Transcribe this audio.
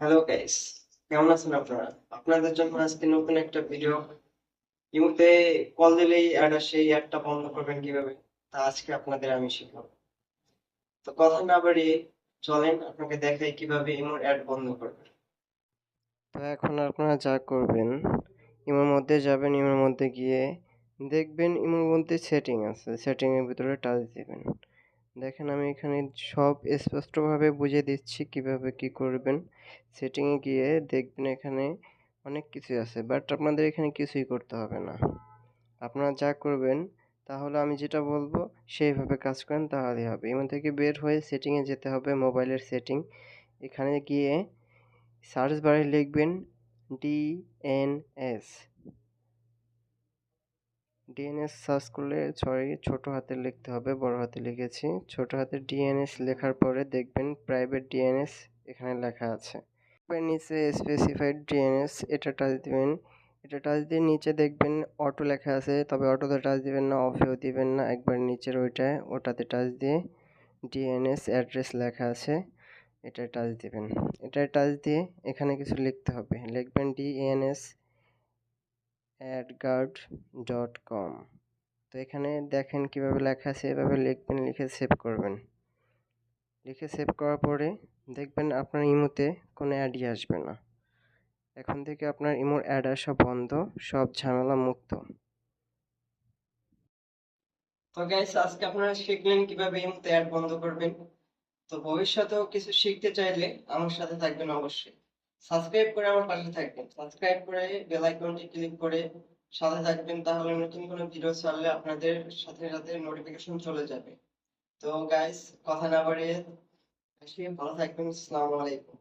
Hello guys কেমন আছেন আপনারা? আপনাদের জন্য আজকে নতুন একটা ভিডিও ইমুতে কল দিলেই অ্যাড আসে অ্যাডটা বন্ধ করবেন কীভাবে? তা আজকে আপনাদের আমি শিখাবো। তো কথা না বাড়িয়ে চলেন, আপনাকে দেখাই কীভাবে ইমোর অ্যাড বন্ধ করবেন। তো এখন আপনারা যা করবেন, ইমোর মধ্যে যাবেন, ইমোর মধ্যে গিয়ে দেখবেন ইমোর মধ্যে সেটিং আছে। সেটিং এর ভিতরে টাচ দিবেন। দেখেন, আমি এখানে সব স্পষ্টভাবে বুঝিয়ে দিচ্ছি কীভাবে কি করবেন। সেটিংয়ে গিয়ে দেখবেন এখানে অনেক কিছু আছে বাট আপনাদের এখানে কিছুই করতে হবে না। আপনারা যা করবেন, তাহলে আমি যেটা বলব, সেইভাবে কাজ করেন, তাহলেই হবে। এমন থেকে বের হয়ে সেটিংয়ে যেতে হবে, মোবাইলের সেটিং এখানে গিয়ে সার্চ বারে লিখবেন ডিএনএস ডিএনএস সার্চ করলে সরি ছোট হাতে লিখতে হবে, বড় হাতে লিখেছি। ছোট হাতে ডিএনএস লেখার পরে দেখবেন প্রাইভেট ডিএনএস এখানে লেখা আছে। এবার নিচে স্পেসিফাইড ডিএনএস এটা টাচ দিবেন। এটা টাচ দিয়ে নিচে দেখবেন অটো লেখা আছে, তবে অটোতে টাচ দিবেন না অফেও দিবেন না, একবার নিচের ওইটায় ওটাতে টাচ দিয়ে ডিএনএস অ্যাড্রেস লেখা আছে এটা টাচ দিবেন। এটা টাচ দিয়ে এখানে কিছু লিখতে হবে। লিখবেন ডিএনএস অ্যাডগার্ড ডট কম তো এখানে দেখেন কীভাবে লেখা আছে, এভাবে লিখবেন, লিখে সেভ করবেন। লিখে সেভ করার পরে দেখবেন আপনার ইমোতে কোনো অ্যাডই আসবে না। এখন থেকে আপনার ইমোর অ্যাড আসা বন্ধ, সব ঝামেলা মুক্ত। তো গাইস আজকে আপনারা শিখলেন কীভাবে ইমোতে অ্যাড বন্ধ করবেন। তো ভবিষ্যতেও কিছু শিখতে চাইলে আমার সাথে থাকবেন অবশ্যই। সাবস্ক্রাইব করে আমার পাশে থাকবেন। সাবস্ক্রাইব করে বেল আইকনটি ক্লিক করে সাথে থাকবেন, তাহলে নতুন কোনো ভিডিও ছাড়লে আপনাদের সাথে সাথে নোটিফিকেশন চলে যাবে। তো গাইস কথা না বাড়িয়ে ভালো থাকবেন, আসসালামু আলাইকুম।